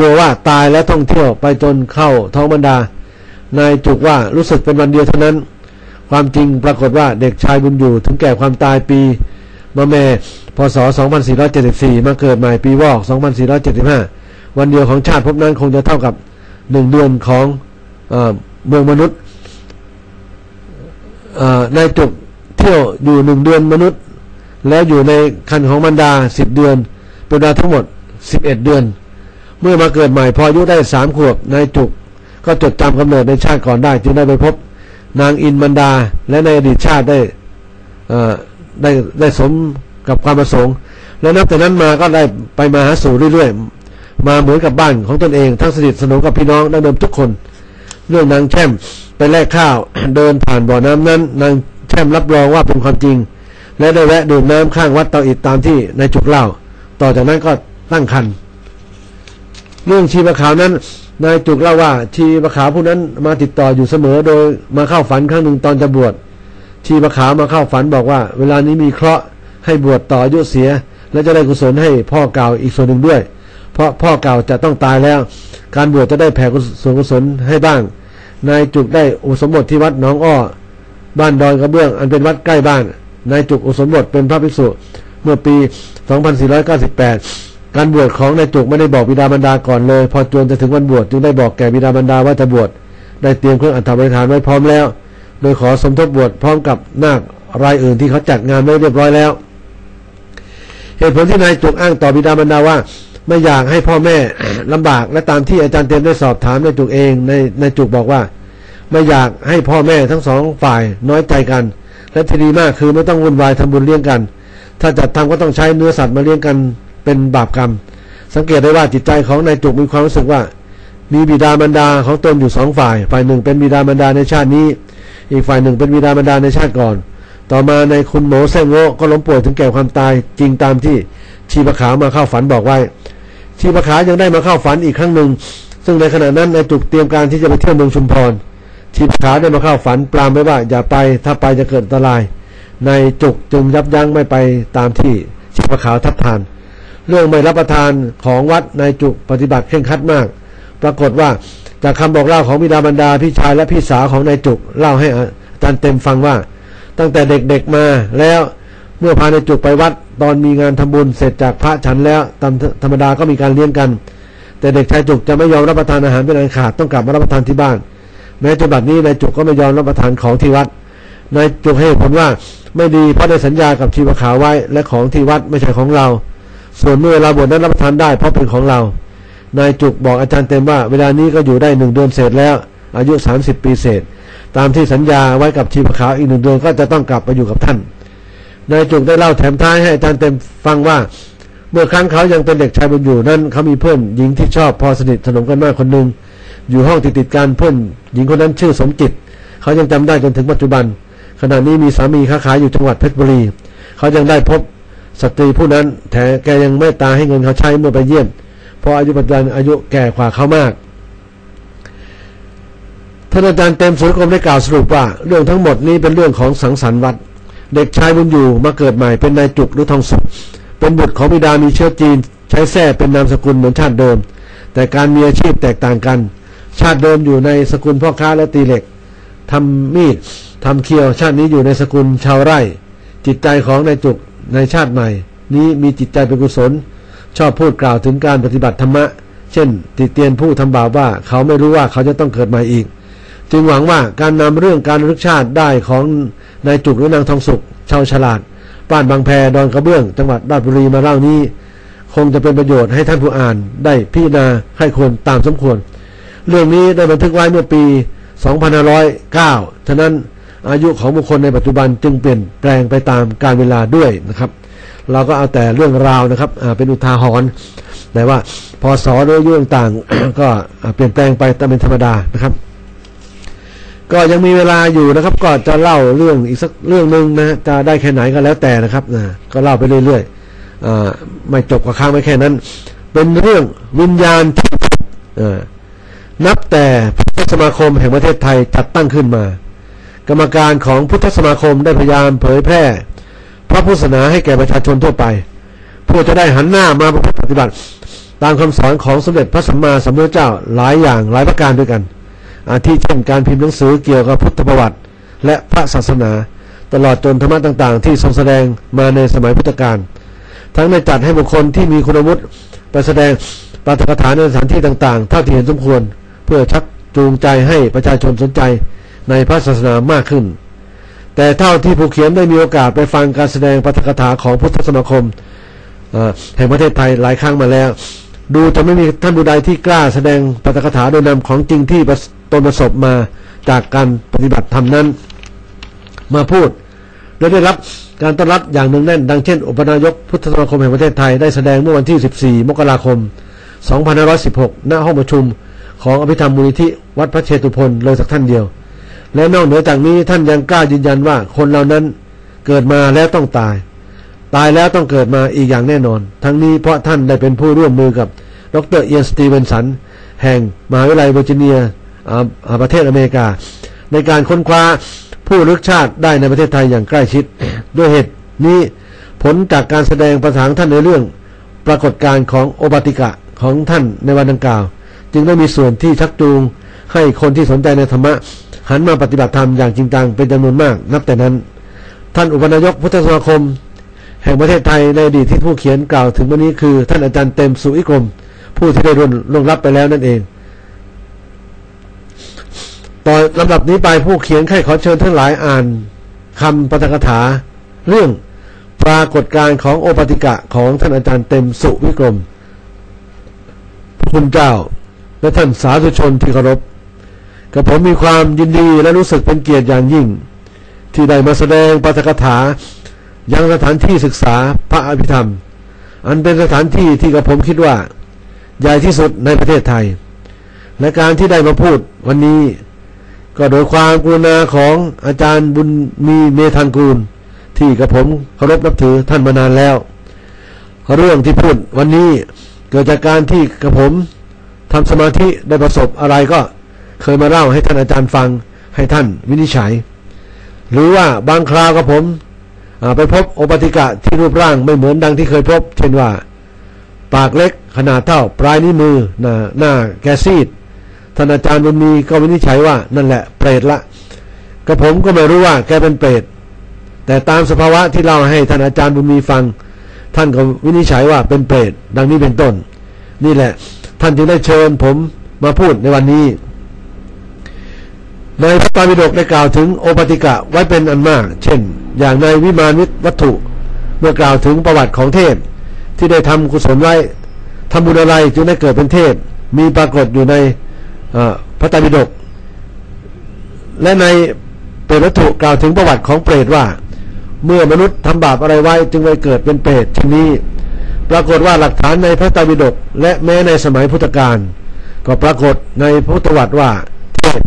ตัวว่าตายและท่องเที่ยวไปจนเข้าท้องบรรดา นายจุกว่ารู้สึกเป็นวันเดียวเท่านั้น ความจริงปรากฏว่าเด็กชายบุญอยู่ถึงแก่ความตายปีมะแม่พศ 2474 มาเกิดใหม่ปีวอก 2475 วันเดียวของชาติภพนั้นคงจะเท่ากับหนึ่งเดือนของเออเมืองมนุษย์เอ่อนายจุกเที่ยวอยู่หนึ่งเดือนมนุษย์ แล้วอยู่ในคันของมันดาสิบเดือนเป็นเวลาทั้งหมดสิบเอ็ดเดือน เมื่อมาเกิดใหม่พออายุได้สามขวบนายจุก ก็จดจำกำเนิดในชาติก่อนได้ จึงได้ไปพบ นางอินมันดา และในอดีตชาติได้ได้ได้สมกับความประสงค์ แล้วนับแต่นั้นมาก็ได้ไปมาหาสู่เรื่อยๆ มาเหมือนกับบ้านของตนเอง ทั้งสนิทสนมกับพี่น้องดั้งเดิมทุกคน เรื่องนางแช่มไปแลกข้าวเดินผ่านบ่อน้ำนั้น นางแช่มรับรองว่าเป็นความจริง และได้แวะดื่มน้ำข้างวัดเตาอิดตามที่นายจุกเล่า ต่อจากนั้นก็ตั้งคัน เรื่องชีพขาวนั้น นายจุกเล่าว่าชีพขาวผู้นั้นมาติดต่ออยู่เสมอโดยมาเข้าฝันครั้งหนึ่งตอนจะบวชชีพขาวมาเข้าฝันบอกว่า เวลานี้มีเคราะห์ให้บวชต่ออายุเสีย และจะได้กุศลให้พ่อเก่าอีกส่วนหนึ่งด้วย เพราะพ่อเก่าจะต้องตายแล้ว การบวชจะได้แผ่ส่วนกุศลให้บ้าง นายจุกได้อุสมบทที่วัดหนองอ้อบ้านดอนกระเบื้องอันเป็นวัดใกล้บ้านนายจุกอุสมบทเป็นพระภิกษุเมื่อปี 2498 การบวชของนายจุกไม่ได้บอกบิดามารดาก่อนเลย พอจวนจะถึงวันบวชจึงได้บอกแก่บิดามารดาว่าจะบวชได้เตรียมเครื่องอัฐบริฐานไว้พร้อมแล้ว โดยขอสมทบบวชพร้อมกับนาครายอื่นที่เขาจัดงานไว้เรียบร้อยแล้ว เหตุผลที่นายจุกอ้างต่อบิดามารดาว่า ไม่อยากให้พ่อแม่ลำบากและตามที่อาจารย์เต็มได้สอบถามนายจุกเองในนายจุกบอกว่า ไม่อยากให้พ่อแม่ทั้งสองฝ่ายน้อยใจกัน และที่ดีมากคือไม่ต้องวุ่นวายทำบุญเลี้ยงกัน ถ้าจัดทำก็ต้องใช้เนื้อสัตว์มาเลี้ยงกัน เป็นบาปกรรม สังเกตได้ว่าจิตใจของนายจุกมีความรู้สึกว่า มีบิดามารดาของตนอยู่สองฝ่าย ฝ่ายหนึ่งเป็นบิดามารดาในชาตินี้ อีกฝ่ายหนึ่งเป็นบิดามารดาในชาติก่อน ต่อมาในคุณโหมแซงโง่ก็ล้มป่วยถึงแก่ความตายจริงตามที่ชีพขามาเข้าฝันบอกไว้ ชีพขายังได้มาเข้าฝันอีกครั้งหนึ่ง ซึ่งในขณะนั้นนายจุกเตรียมการที่จะไปเที่ยวเมืองชุมพรชีพขาได้มาเข้าฝันปรามไว้ว่าอย่าไปถ้าไปจะเกิดอันตรายนายจุกจึงยับยั้งไม่ไปตามที่ชีพขาวทัดทาน เรื่องไม่รับประทานของวัดนายจุกปฏิบัติเคร่งครัดมาก ปรากฏว่าจากคำบอกเล่าของบิดาบรรดาพี่ชายและพี่สาวของนายจุกเล่าให้อาจารย์เต็มฟังว่า ตั้งแต่เด็กๆมาแล้วเมื่อพานายจุกไปวัด ตอนมีงานทำบุญเสร็จจากพระฉันแล้วตามธรรมดาก็มีการเลี้ยงกัน แต่เด็กชายจุกจะไม่ยอมรับประทานอาหารเป็นอันขาดต้องกลับมารับประทานที่บ้าน แม้จนบัดนี้นายจุกก็ไม่ยอมรับประทานของที่วัดนายจุกให้เหตุผลว่าไม่ดีเพราะได้สัญญากับชีวขาวไว้และของที่วัดไม่ใช่ของเรา ส่วนเมื่อเราบวชนั้นรับประทานได้เพราะเป็นของเรา นายจุกบอกอาจารย์เต็มว่า เวลานี้ก็อยู่ได้หนึ่งเดือนเศษแล้ว อายุ 30 ปีเศษ ตามที่สัญญาไว้กับชีพขาวอีกหนึ่งเดือนก็จะต้องกลับไปอยู่กับท่าน นายจุกได้เล่าแถมท้ายให้อาจารย์เต็มฟังว่า เมื่อครั้งเขายังเป็นเด็กชายบุญอยู่นั้นเขามีเพื่อนหญิงที่ชอบพอสนิทสนมกันมากคนหนึ่งอยู่ห้องติดติดกันเพื่อนหญิงคนนั้นชื่อสมจิต เขายังจำได้จนถึงปัจจุบัน ขณะนี้มีสามีค้าขายอยู่จังหวัดเพชรบุรี เขายังได้พบ สตรีผู้นั้นแต่แกยังไม่ตาให้เงินเขาใช้เมื่อไปเยี่ยมเพราะอายุปัจจุบันอายุแก่กว่าเขามากท่านอาจารย์เต็มสุรกรมได้กล่าวสรุปว่า เรื่องทั้งหมดนี้เป็นเรื่องของสังสรรค์วัด เด็กชายบุญอยู่มาเกิดใหม่เป็นนายจุกหรือทองสุขเป็นบุตรของบิดามีเชื้อจีน ใช้แท้เป็นนามสกุลเหมือนชาติเดิม แต่การมีอาชีพแตกต่างกัน ชาติเดิมอยู่ในสกุลพ่อค้าและตีเหล็กทำมีดทำเคียวชาตินี้อยู่ในสกุลชาวไร่ จิตใจของนายจุก ในชาติใหม่ นี้มีจิตใจเป็นกุศล ชอบพูดกล่าวถึงการปฏิบัติธรรมะ เช่น ติเตียนผู้ทำบาปว่าเขาไม่รู้ว่าเขาจะต้องเกิดใหม่อีก จึงหวังว่าการนำเรื่องการรึกชาติได้ของนายจุกหรือนางทองสุข ชาวฉลาดบ้านบางแพดอนกระเบื้อง จังหวัดราชบุรีมาเล่านี้ คงจะเป็นประโยชน์ให้ท่านผู้อ่านได้พิจารณาให้ควรตามสมควร เรื่องนี้ได้บันทึกไว้เมื่อปี 2509 ฉะนั้น อายุของบุคคลในปัจจุบันจึงเปลี่ยนแปลงไปตามการเวลาด้วยนะครับ เราก็เอาแต่เรื่องราวนะครับเป็นอุทาหรณ์แต่ว่าพอสอหรืออายุต่างๆก็เปลี่ยนแปลงไปตามเป็นธรรมดานะครับ ก็ยังมีเวลาอยู่นะครับ ก็จะเล่าเรื่องอีกสักเรื่องหนึ่งนะจะได้แค่ไหนก็แล้วแต่นะครับนะก็เล่าไปเรื่อยๆไม่จบกับค้างไม่แค่นั้น เป็นเรื่องวิญญาณที่นับแต่พุทธสมาคมแห่งประเทศไทยจัดตั้งขึ้นมา กรรมการของพุทธสมาคมได้พยายามเผยแพร่ พระพุทธศาสนาให้แก่ประชาชนทั่วไปเพื่อจะได้หันหน้ามาประพฤติปฏิบัติ ตามคำสอนของสมเด็จพระสัมมาสัมพุทธเจ้าหลายอย่างหลายประการด้วยกัน อาทิเช่นการพิมพ์หนังสือเกี่ยวกับพุทธประวัติ และพระศาสนา ตลอดจนธรรมะต่าง ๆ ที่ทรงแสดงมาในสมัยพุทธกาลทั้งในจัดให้บุคคลที่มีคุณวุฒิไปแสดงปาฐกถาในสถานที่ต่างๆเท่าที่เห็นสมควร เพื่อชักจูงใจให้ประชาชนสนใจ ในพระศาสนามากขึ้น แต่เท่าที่ผู้เขียนได้มีโอกาสไปฟังการแสดงปฐกถาของพุทธสมาคมแห่งประเทศไทยหลายครั้งมาแล้ว ดูจะไม่มีท่านผู้ใดที่กล้าแสดงปฐกถาโดยนำของจริงที่ตนประสบมาจากการปฏิบัติธรรมนั้น มาพูดและได้รับการต้อนรับอย่างหนึ่งแน่น ดังเช่นอุปนายกพุทธสมาคมแห่งประเทศไทยได้แสดงเมื่อวันที่ 14 มกราคม 2516 ณ ห้องประชุม ของอภิธรรมมูลนิธิวัดพระเชตุพนเลยสักท่านเดียว และนอกเหนือจากนี้ท่านยังกล้ายืนยันว่าคนเหล่านั้นเกิดมาแล้วต้องตาย ตายแล้วต้องเกิดมาอีกอย่างแน่นอน ทั้งนี้เพราะท่านได้เป็นผู้ร่วมมือกับดรเอียนสตีเวนสันแห่งมหาวิทยาลัยเวอร์จิเนียประเทศอเมริกา ในการค้นคว้าผู้ลึกชาติได้ในประเทศไทยอย่างใกล้ชิด ด้วยเหตุนี้ผลจากการแสดงประสานท่านในเรื่อง ปรากฏการณ์ของโอปติกะของท่านในวันดังกล่าว จึงได้มีส่วนที่ชักจูงให้คนที่สนใจในธรรมะ หันมาปฏิบัติธรรมอย่างจริงจังเป็นจำนวนมาก นับแต่นั้น ท่านอุปนายกพุทธสมาคม แห่งประเทศไทยในอดีตที่ผู้เขียนกล่าวถึงวันนี้คือ ท่านอาจารย์เต็มสุอิกรม ผู้ที่ได้ร่วมลงรับไปแล้วนั่นเองต่อลำดับนี้ไปผู้เขียนใครขอเชิญทั้งหลายอ่านคำปฐกถา เรื่องปรากฏการของโอปติกะของท่านอาจารย์เต็มสุวิกรมคุณเจ้าและท่านสาธุชนที่เคารพ กับผมมีความยินดีและรู้สึกเป็นเกียรติอย่างยิ่ง ที่ได้มาแสดงปาฐกถายังสถานที่ศึกษาพระอภิธรรม อันเป็นสถานที่ที่กับผมคิดว่า ใหญ่ที่สุดในประเทศไทย และการที่ได้มาพูดวันนี้ ก็โดยความกรุณาของอาจารย์บุญมีเมธันกูล ที่กระผมเคารพนับถือท่านมานานแล้ว เรื่องที่พูดวันนี้เกิดจากการที่กระผมทำสมาธิได้ประสบอะไรก็ เคยมาเล่าให้ท่านอาจารย์ฟังให้ท่านวินิจฉัย หรือว่าบางคราวกระผมไปพบโอปติกะที่รูปร่างไม่เหมือนดังที่เคยพบ เช่นว่า ปากเล็กขนาดเท่าปลายนิ้วมือหน้าหน้าแกซีดท่านอาจารย์บุญมีก็วินิจฉัยว่านั่นแหละเปรตละกระผมก็ไม่รู้ว่าแกเป็นเปรตแต่ตามสภาวะที่เราให้ท่านอาจารย์บุญมีฟัง ท่านก็วินิจฉัยว่าเป็นเปรตดังนี้เป็นต้น นี่แหละ ท่านจึงได้เชิญผมมาพูดในวันนี้ ในพระตามิฎกได้กล่าวถึงโอปติกะไว้เป็นอันมาก เช่น อย่างในวิมานวัตถุ เมื่อกล่าวถึงประวัติของเทพ ที่ได้ทำกุศลไว้ทำบุญอะไรจึงได้เกิดเป็นเทพ มีปรากฏอยู่ในพระไตรปิฎกและในเปรตวัตถุกล่าวถึงประวัติของเปรตว่า เมื่อมนุษย์ทำบาปอะไรไว้จึงไปเกิดเป็นเปรตชนี้ ปรากฏว่าหลักฐานในพระไตรปิฎกและแม้ในสมัยพุทธกาลก็ปรากฏในพุทธวัตรว่าเทพ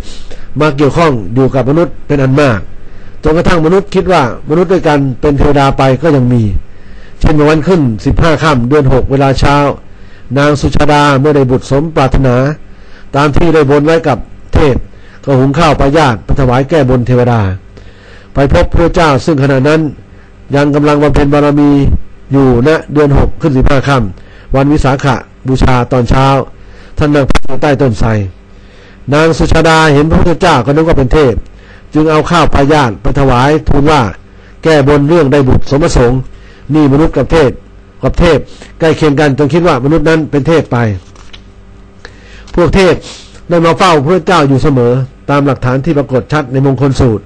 มาเกี่ยวข้องอยู่กับมนุษย์เป็นอันมากจนกระทั่งมนุษย์คิดว่ามนุษย์ด้วยกันเป็นเทวดาไปก็ยังมี เช่นวันขึ้นสิบห้าค่ำเดือนหกเวลาเช้า นางสุชาดาเมื่อได้บุตรสมปรารถนา ตามที่ได้บนไว้กับเทพก็หุงข้าวปายาตถวายแก้บนเทวดา ไปพบพระเจ้าซึ่งขณะนั้น ยังกำลังบำเพ็ญบารมีอยู่ณเดือนหกขึ้นสิบห้าค่ำวันวิสาขะบูชาตอนเช้า ท่านนั่งพักใต้ต้นไทร นางสุชาดาเห็นพระพุทธเจ้าก็นึกว่าเป็นเทพ จึงเอาข้าวปายาตไปถวายทูลว่า แก้บนเรื่องได้บุตรสมประสงค์นี่มนุษย์กับเทพกับเทพใกล้เคียงกันจนคิดว่ามนุษย์นั้นเป็นเทพไป พวกเทพได้มาเฝ้าพระเจ้าอยู่เสมอ ตามหลักฐานที่ปรากฏชัดในมงคลสูตร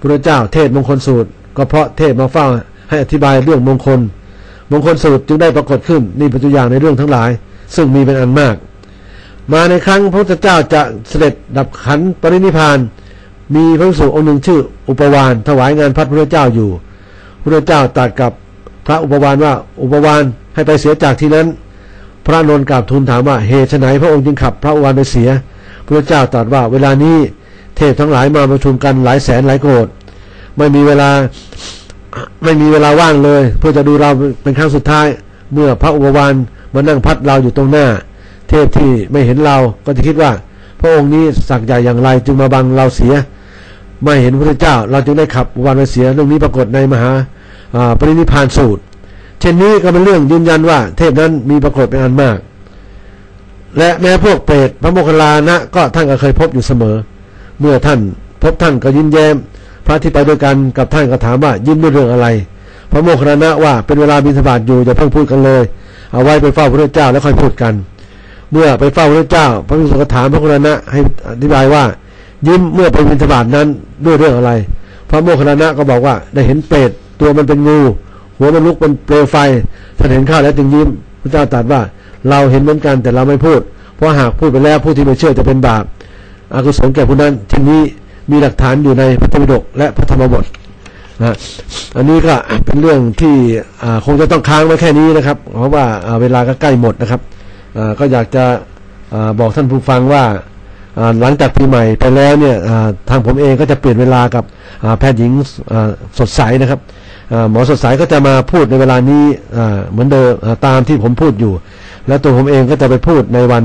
พระเจ้าเทศมงคลสูตร ก็เพราะเทพมาเฝ้าให้อธิบายเรื่องมงคล มงคลสูตรจึงได้ปรากฏขึ้นนี่เป็นตัวอย่างในเรื่องทั้งหลาย ซึ่งมีเป็นอันมาก มาในครั้งพระพุทธเจ้าจะเสด็จดับขันปรินิพาน มีพระสุองค์หนึ่งชื่อ อุปวานถวายงานพัดพระเจ้าอยู่ พระเจ้าตรัสกับพระอุปวานว่าอุปวานให้ไปเสียจากที่นั้น พระนนท์กราบทูลถามว่าเหตุไฉนพระองค์จึงขับพระอุปวานไปเสีย พระเจ้าตรัสว่าเวลานี้เทพทั้งหลายมาประชุมกันหลายแสนหลายโกรธไม่มีเวลาไม่มีเวลาว่างเลย เพื่อจะดูเราเป็นครั้งสุดท้าย เมื่อพระอุปวานมานั่งพัดเราอยู่ตรงหน้า เทพที่ไม่เห็นเราก็จะคิดว่า พระองค์นี้สักใหญ่อย่างไรจึงมาบังเราเสีย ไม่เห็นพระเจ้า เราจึงได้ขับวานไปเสียเรื่องนี้ปรากฏในมหาปรินิพานสูตร เช่นนี้ก็เป็นเรื่องยืนยันว่า เทพนั้นมีปรากฏเป็นอันมาก และแม้พวกเปรตพระโมคคัลลานะก็ท่านก็เคยพบอยู่เสมอ เมื่อท่านพบท่านก็ยิ้มแย้ม พระที่ไปด้วยกันกับท่านก็ถามว่ายิ้มด้วยเรื่องอะไร พระโมคคัลลานะว่าเป็นเวลาบิณฑบาตอยู่อย่าเพิ่งพูดกันเลย เอาไว้ไปเฝ้าพระเจ้าแล้วค่อยพูดกัน เมื่อไปเฝ้าพระเจ้า พระภิกษุก็ถามพระโคคัลลานะให้อธิบายว่า ยิ้มเมื่อไปบิณฑบาตนั้นด้วยเรื่องอะไร พระโมคคัลลานะก็บอกว่าได้เห็นเปรตตัวมันเป็นงู หัวมันลุกเป็นเปลวไฟท่านเห็นข้าวแล้วจึงยิ้มพระเจ้าตรัสว่า เราเห็นเหมือนกันแต่เราไม่พูด เพราะหากพูดไปแล้วผู้ที่ไม่เชื่อจะเป็นบาปอากุศลแก่ผู้นั้นที่นี้มีหลักฐานอยู่ในพระธรรมปิฎกและพระธรรมบทนะอันนี้ก็เป็นเรื่องที่คงจะต้องค้างไว้แค่นี้นะครับ เพราะว่าเวลาก็ใกล้หมดนะครับ ก็อยากจะอบอกท่านผู้ฟังว่าหลังจากปีใหม่ไปแล้วเนี่ยทางผมเองก็จะเปลี่ยนเวลากับแพทย์หญิงสดใสนะครับหมอสดใสก็จะมาพูดในเวลานี้เหมือนเดิมตามที่ผมพูดอยู่ แล้วตัวผมเองก็จะไปพูดในวัน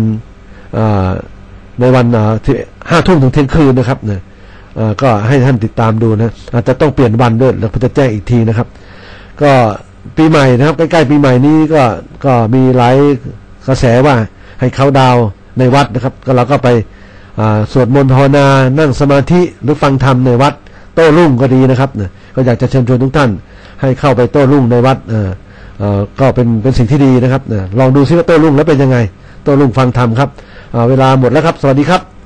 ในวันที่ห้าทุ่มถึงเที่ยงคืนนะครับเนี่ยก็ให้ท่านติดตามดูนะอาจจะต้องเปลี่ยนวันด้วยแล้วผมจะแจ้งอีกทีนะครับ ก็ปีใหม่นะครับใกล้ๆปีใหม่นี้ก็ก็มีหลาย กระแสว่าให้เขาดาวในวัดนะครับ ก็เราก็ไปสวดมนต์ภาวนา นั่งสมาธิหรือฟังธรรมในวัด โต้รุ่งก็ดีนะครับเนี่ยก็อยากจะเชิญชวนทุกท่าน ให้เข้าไปโต้รุ่งในวัดเออก็เป็นเป็นสิ่งที่ดีนะครับเนี่ยลองดูซิว่าโต้รุ่งแล้วเป็นยังไง โต้รุ่งฟังธรรมครับเวลาหมดแล้วครับ สวัสดีครับ